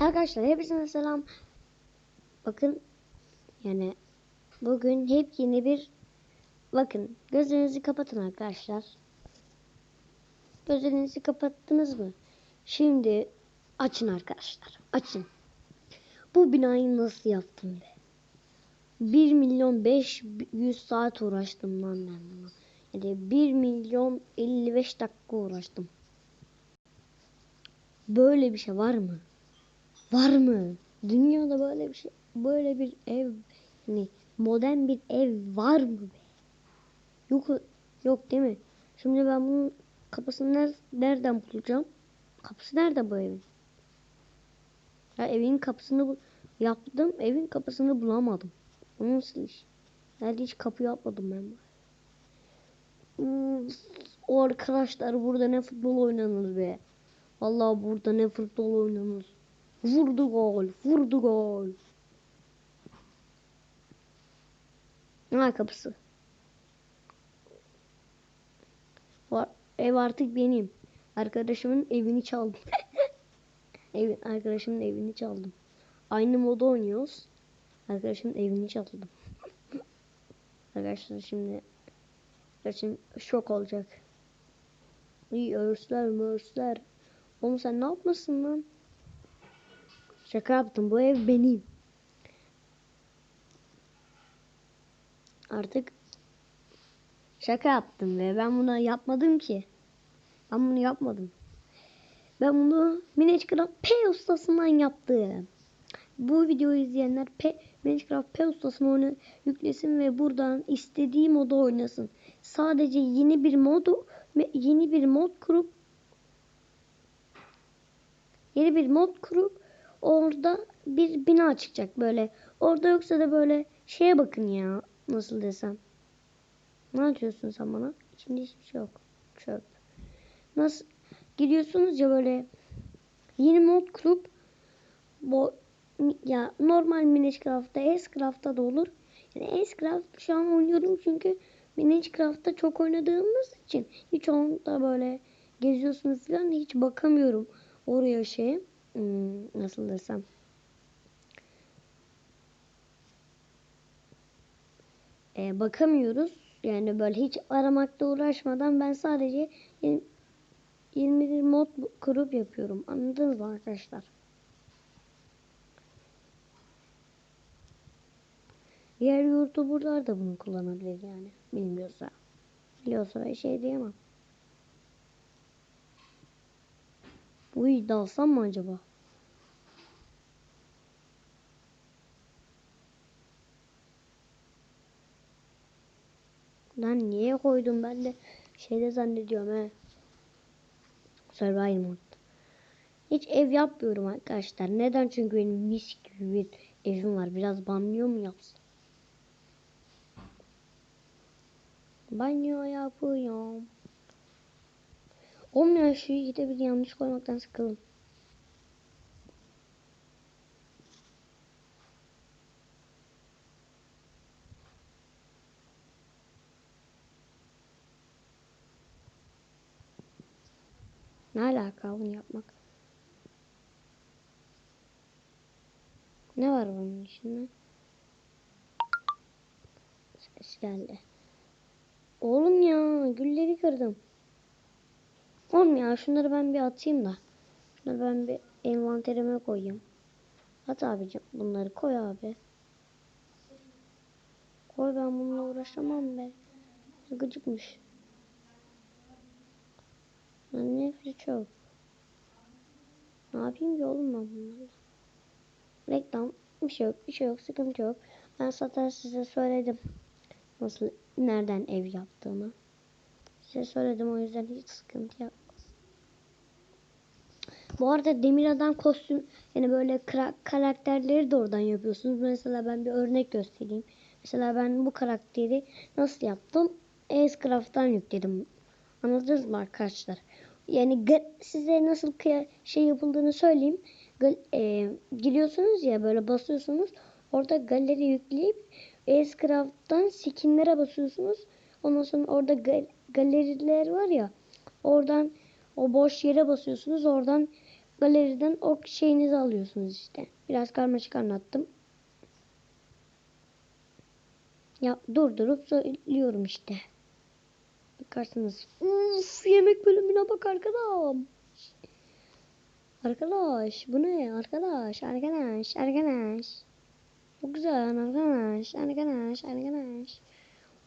Arkadaşlar hepinize selam. Bakın yani bugün hep yeni bir bakın gözlerinizi kapatın arkadaşlar. Gözlerinizi kapattınız mı? Şimdi açın arkadaşlar. Açın. Bu binayı nasıl yaptım be? 1 milyon 500 saat uğraştım lan ben buna. Yani 1 milyon 55 dakika uğraştım. Böyle bir şey var mı? Var mı? Dünyada böyle bir şey, böyle bir ev, hani modern bir ev var mı be? Yok, yok değil mi? Şimdi ben bunun kapısını ner- nereden bulacağım? Kapısı nerede bu evin? Ya evin kapısını bu- yaptım, evin kapısını bulamadım. O nasıl iş? Nerede hiç kapı yapmadım ben. Uf, o arkadaşlar burada ne futbol oynanır be. Vallahi burada ne futbol oynanır. Vurdu gol, vurdu gol. Ha kapısı. Var, ev artık benim. Arkadaşımın evini çaldım. Ev, arkadaşımın evini çaldım. Aynı moda oynuyoruz. Arkadaşımın evini çaldım. Arkadaşlar şimdi Arkadaşım şok olacak. İyi örsler mörsler. Oğlum sen ne yapmasın lan? Şaka yaptım. Bu ev benim. Artık şaka yaptım ve ben bunu yapmadım ki. Ben bunu yapmadım. Ben bunu Minecraft P ustasından yaptım. Bu videoyu izleyenler P, Minecraft P ustasını oyunu yüklesin ve buradan istediği modu oynasın. Sadece yeni bir modu yeni bir mod kurup yeni bir mod kurup orada bir bina çıkacak böyle. Orada yoksa da böyle şeye bakın ya. Nasıl desem. Ne yapıyorsun sen bana? İçinde hiçbir şey yok. Çöp. Nasıl gidiyorsunuz ya böyle yeni mod kurup bu ya normal Minecraft'ta, Scraft'ta da olur. Yani Scraft şu an oynuyorum çünkü Minecraft'ta çok oynadığımız için hiç onda böyle geziyorsunuz falan hiç bakamıyorum oraya şey hmm, nasıl desem ee, bakamıyoruz yani böyle hiç aramakta uğraşmadan ben sadece 21 mod kurup yapıyorum anladınız mı arkadaşlar Diğer youtuberlar da bunu kullanabilir yani. Bilmiyorsa. Biliyorsa şey diyemem. Uy dalsam mı acaba? Lan niye koydum ben de şeyde zannediyorum he. Survival mod. Hiç ev yapmıyorum arkadaşlar. Neden? Çünkü benim mis gibi bir evim var. Biraz banlıyor mu yapsın? Banyo yapıyorum. Olmayan şeyi gidebilir yanlış koymaktan sıkıldım. Ne alaka bunu yapmak? Ne var bunun içinde? Ses geldi. Oğlum ya gülleri kırdım. Oğlum ya şunları ben bir atayım da. Şunları ben bir envanterime koyayım. At abicim bunları koy abi. Koy ben bununla uğraşamam be. Gıcıkmış. Ne çok. Ne yapayım ki oğlum ben bunlarla? Reklam bir şey yok bir şey yok sıkıntı yok. Ben zaten size söyledim. Nasıl nereden ev yaptığımı. Size söyledim o yüzden hiç sıkıntı yok. Bu arada demir adam kostüm yani böyle karakterleri de oradan yapıyorsunuz. Mesela ben bir örnek göstereyim. Mesela ben bu karakteri nasıl yaptım? Acecraft'tan yükledim. Anladınız mı arkadaşlar? Yani size nasıl şey yapıldığını söyleyeyim. E, giriyorsunuz ya böyle basıyorsunuz. Orada galeri yükleyip Acecraft'tan skinlere basıyorsunuz. Ondan sonra orada gal galeriler var ya. Oradan o boş yere basıyorsunuz. Oradan galeriden o şeyinizi alıyorsunuz işte. Biraz karmaşık anlattım. Ya durdurup söylüyorum işte. Bakarsınız. Uf yemek bölümüne bak arkadaş. Arkadaş bu ne arkadaş arkadaş arkadaş. Çok güzel arkadaş arkadaş arkadaş.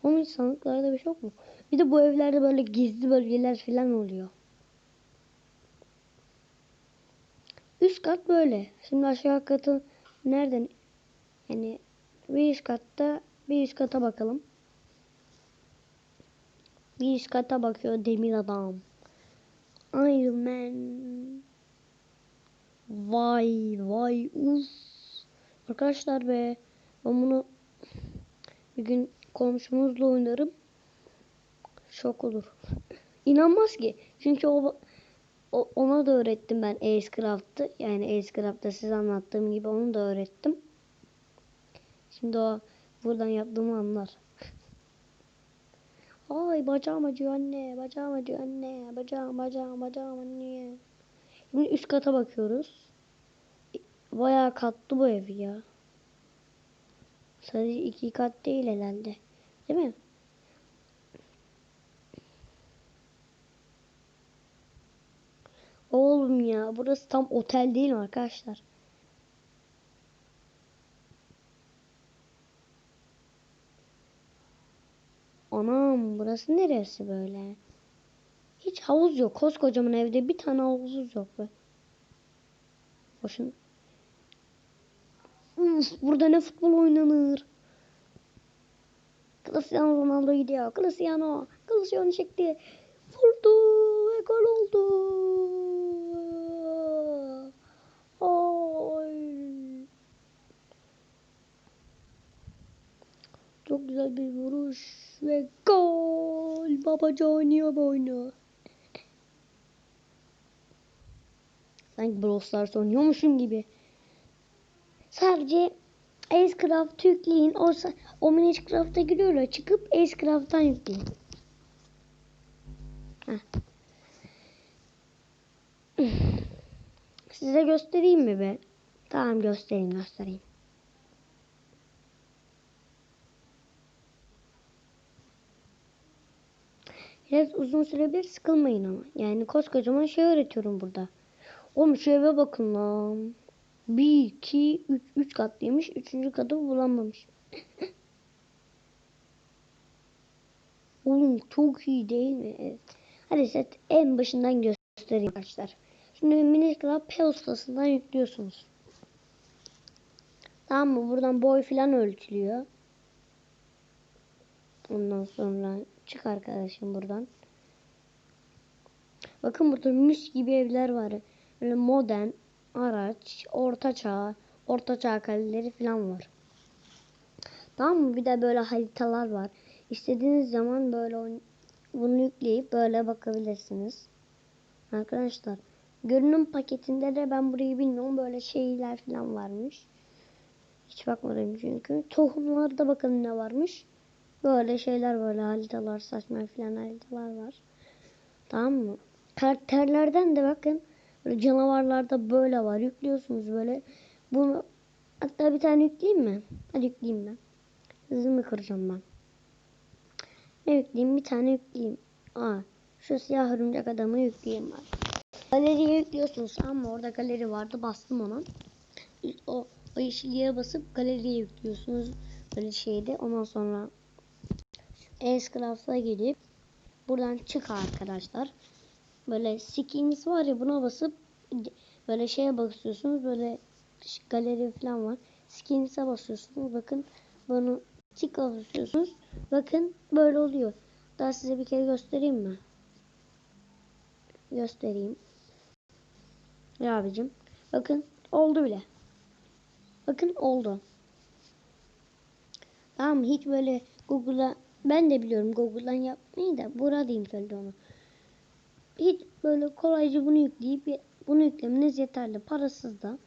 Onun sandıklarda bir şey yok mu? Bir de bu evlerde böyle gizli bölgeler falan oluyor. Üst kat böyle. Şimdi aşağı katı nereden? Yani bir üst katta bir üst kata bakalım. Bir üst kata bakıyor demir adam. Iron Man. Vay vay uf. Arkadaşlar be ben bunu bir gün komşumuzla oynarım. Şok olur. İnanmaz ki. Çünkü o, o ona da öğrettim ben Acecraft'ı. Yani Acecraft'ta size anlattığım gibi onu da öğrettim. Şimdi o buradan yaptığımı anlar. Ay bacağım acıyor anne. Bacağım acıyor anne. Bacağım bacağım bacağım anne. Şimdi üst kata bakıyoruz. Bayağı katlı bu ev ya. Sadece iki kat değil herhalde. Değil mi? Oğlum burası tam otel değil mi arkadaşlar? Anam burası neresi böyle? Hiç havuz yok. Koskocaman evde bir tane havuz yok be. Boşun. Uf, burada ne futbol oynanır? Cristiano Ronaldo gidiyor. Cristiano. Cristiano çekti. Vurdu ve gol oldu. Ay. Çok güzel bir vuruş ve gol. Babacan ya oyunu. Sanki Brawl Stars oynuyormuşum gibi. Sadece Acecraft yükleyin. O, o Minecraft'a giriyorlar. Çıkıp Acecraft'tan yükleyin. Size göstereyim mi be? Tamam göstereyim göstereyim. Biraz uzun sürebilir sıkılmayın ama. Yani koskocaman şey öğretiyorum burada. Oğlum şu eve bakın lan. 1, 2, 3, 3 katlıymış. Üçüncü katı bulamamış. Oğlum çok iyi değil mi? Evet. Hadi set en başından göstereyim arkadaşlar. Şimdi Minecraft P ustasından yüklüyorsunuz. Tamam mı? Buradan boy falan ölçülüyor. Ondan sonra çık arkadaşım buradan. Bakın burada mis gibi evler var. Böyle modern, araç, orta çağ, orta çağ kaleleri falan var. Tamam mı? Bir de böyle haritalar var. İstediğiniz zaman böyle bunu yükleyip böyle bakabilirsiniz. Arkadaşlar görünüm paketinde de ben burayı bilmiyorum böyle şeyler falan varmış. Hiç bakmadım çünkü. Tohumlarda bakın ne varmış. Böyle şeyler böyle haritalar saçma falan haritalar var. Tamam mı? Karakterlerden de bakın. Böyle canavarlarda böyle var. Yüklüyorsunuz böyle. Bunu hatta bir tane yükleyeyim mi? Hadi yükleyeyim ben. Hızımı kıracağım ben. Ne yükleyeyim? Bir tane yükleyeyim. Aa, şu siyah örümcek adamı yükleyeyim ben. Galeriye yüklüyorsunuz ama orada galeri vardı. Bastım ona. O, o yeşilliğe basıp galeriye yüklüyorsunuz. Böyle şeyde. Ondan sonra Acecraft'a gelip buradan çık arkadaşlar. Böyle skins var ya buna basıp böyle şeye basıyorsunuz. Böyle galeri falan var. Skins'e basıyorsunuz. Bakın bunu tik basıyorsunuz. Bakın böyle oluyor. Daha size bir kere göstereyim mi? Göstereyim. Ya abicim. Bakın oldu bile. Bakın oldu. Tamam hiç böyle Google'a ben de biliyorum Google'dan yapmayı da buradayım söyledi onu. Hiç böyle kolayca bunu yükleyip bunu yüklemeniz yeterli. Parasız da.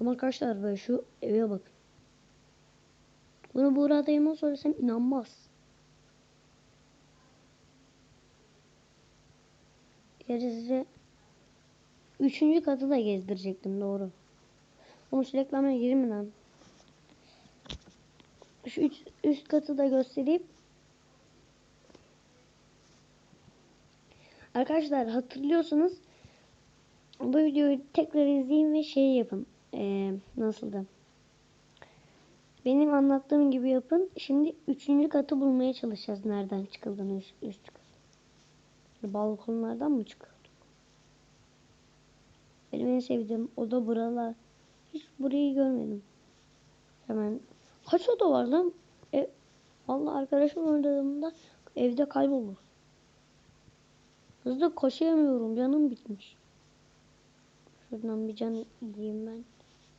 Ama arkadaşlar böyle şu eve bakın. Bunu buradayım söylesem inanmaz. Gerisi üçüncü katı da gezdirecektim doğru. Şu reklama girme. Şu üç, üst katı da göstereyim. Arkadaşlar hatırlıyorsanız bu videoyu tekrar izleyin ve şey yapın. Ee, nasıldı? Benim anlattığım gibi yapın. Şimdi üçüncü katı bulmaya çalışacağız. Nereden çıkıldığını üst, üst kat. Balkonlardan mı çıkıyorduk? Benim en sevdiğim oda buralar. Hiç burayı görmedim. Hemen. Kaç oda var lan? E, Vallahi arkadaşım oynadığımda evde kaybolur. Hızlı koşamıyorum. Canım bitmiş. Şuradan bir can yiyeyim ben.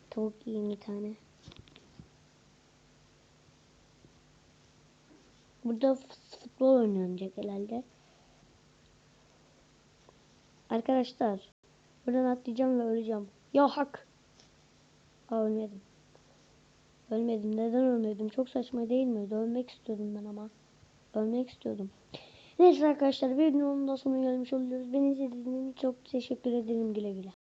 Tavuk yiyeyim bir tane. Burada futbol oynanacak herhalde. Arkadaşlar. Buradan atlayacağım ve öleceğim. Ya hak. Aa ölmedim. Ölmedim. Neden ölmedim? Çok saçma değil mi? Ölmek istiyordum ben ama. Ölmek istiyordum. Neyse arkadaşlar bir videonun da sonuna gelmiş oluyoruz. Beni izlediğiniz için çok teşekkür ederim güle güle.